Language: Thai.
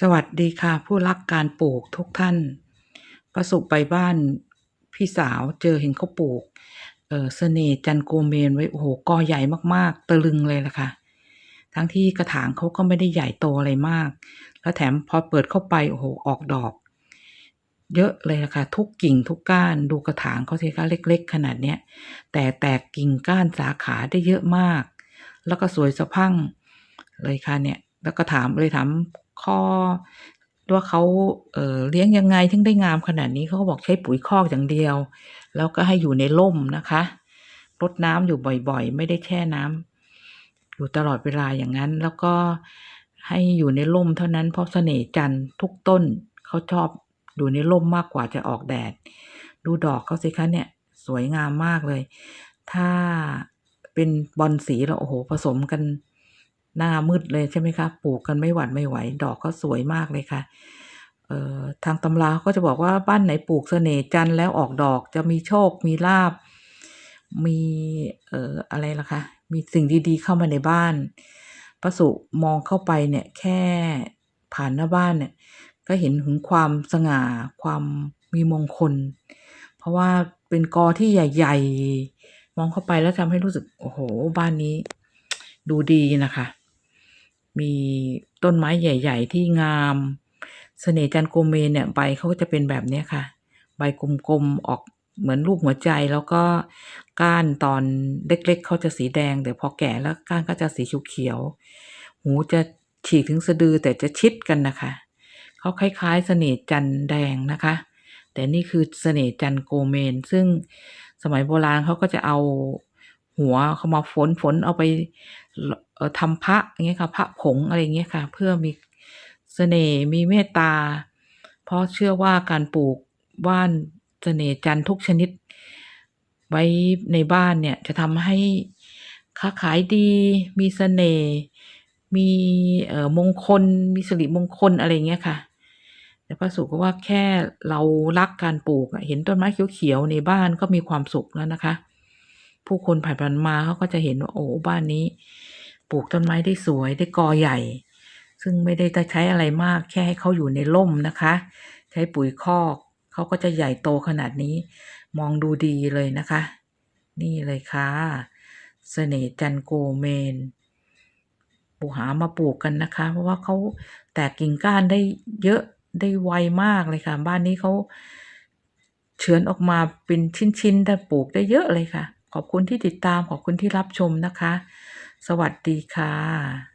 สวัสดีค่ะ ผู้รักการปลูกทุกท่าน ประสุไปบ้านพี่สาวเจอเห็นเขาปลูก เออเสน่ห์จันโกเมนไว้ โอ้โหกอใหญ่มากๆ ตะลึงเลยล่ะค่ะ ทั้งที่กระถางเขาก็ไม่ได้ใหญ่โตอะไรมาก แล้วแถมพอเปิดเข้าไป โอ้โห ออกดอก เยอะเลยล่ะค่ะ ทุกกิ่งทุกก้านดูกระถางเขาสิคะเล็ก ๆ ขนาดเนี้ย แต่แตกกิ่งก้านสาขาได้เยอะมาก แล้วก็สวยสะพั่งเลยค่ะเนี่ย แล้วก็ถามเลยถามข้อว่าเขาเเลี้ยงยังไงถึงได้งามขนาดนี้เขาก็บอกใช้ปุ๋ยคอกอย่างเดียว แล้วก็ให้อยู่ในร่มนะคะรดน้ำอยู่บ่อยๆ ไม่ได้แช่น้ำอยู่ตลอดเวลาอย่างนั้น แล้วก็ให้อยู่ในร่มเท่านั้นเพราะเสน่ห์จันทร์ทุกต้นเขาชอบอยู่ในร่มมากกว่าจะออกแดด ดูดอกเขาสิคะเนี่ย สวยงามมากเลย ถ้าเป็นบอลสีแล้วโอ้โหผสมกัน หน้ามืดเลยใช่ไหมคะ ปลูกกันไม่หวัดไม่ไหว ดอกเขาสวยมากเลยค่ะเอ่อทางตำราก็จะบอกว่าบ้านไหนปลูกเสน่ห์จันแล้วออกดอกจะมีโชค มีลาบ มีเอ่ออะไรล่ะคะ มีสิ่งดีๆ เข้ามาในบ้านประสุมองเข้าไปเนี่ยแค่ผ่านหน้าบ้านเนี่ยก็เห็นถึงความสง่าความมีมงคล เพราะว่าเป็นกอที่ใหญ่ๆ มองเข้าไปแล้วทำให้รู้สึก โอ้โห บ้านนี้ ดูดีนะคะ มีต้นไม้ใหญ่ ๆ ที่งามเสน่ห์จันโกเมนเนี่ยใบเขาก็จะเป็นแบบนี้ค่ะ ใบกลมๆออกเหมือนรูปหัวใจแล้วก็ก้านตอนเล็กๆเขาจะสีแดงแต่พอแก่แล้วก้านก็จะสีเขียว หูจะฉีกถึงสะดือแต่จะชิดกันนะคะเขาคล้ายๆ เสน่ห์จันแดงนะคะ แต่นี่คือเสน่ห์จันโกเมน ซึ่งสมัยโบราณเขาก็จะเอา หัวเขามาฝนฝนเอาไปทำพระอย่างเงี้ยค่ะ พระผงอะไรเงี้ยค่ะ เพื่อมีเสน่ห์มีเมตตา เพราะเชื่อว่าการปลูกว่านเสน่ห์จันทุกชนิด ไว้ในบ้านเนี่ยจะทำให้ค้าขายดี มีเสน่ห์มีเอ่อมงคล มีสิริมงคลอะไรเงี้ยค่ะแต่ป้าสุก็ว่าแค่เรารักการปลูกเห็นต้นไม้เขียวๆในบ้านก็มีความสุขแล้วนะคะ ผู้คนผ่านไปมาเขาก็จะเห็นว่าโอ้บ้านนี้ ปลูกต้นไม้ได้สวยได้กอใหญ่ ซึ่งไม่ได้ใช้อะไรมากแค่ให้เขาอยู่ในร่มนะคะ ใช้ปุ๋ยคอกเขาก็จะใหญ่โตขนาดนี้ มองดูดีเลยนะคะ นี่เลยค่ะเสน่ห์จันโกเมนปลูกหามาปลูกกันนะคะ เพราะว่าเขาแตกกิ่งก้านได้เยอะได้ไวมากเลยค่ะ บ้านนี้เขาเฉือนออกมาเป็นชิ้นๆได้ปลูกได้เยอะเลยค่ะ ขอบคุณที่ติดตามขอบคุณที่รับชมนะคะ สวัสดีค่ะ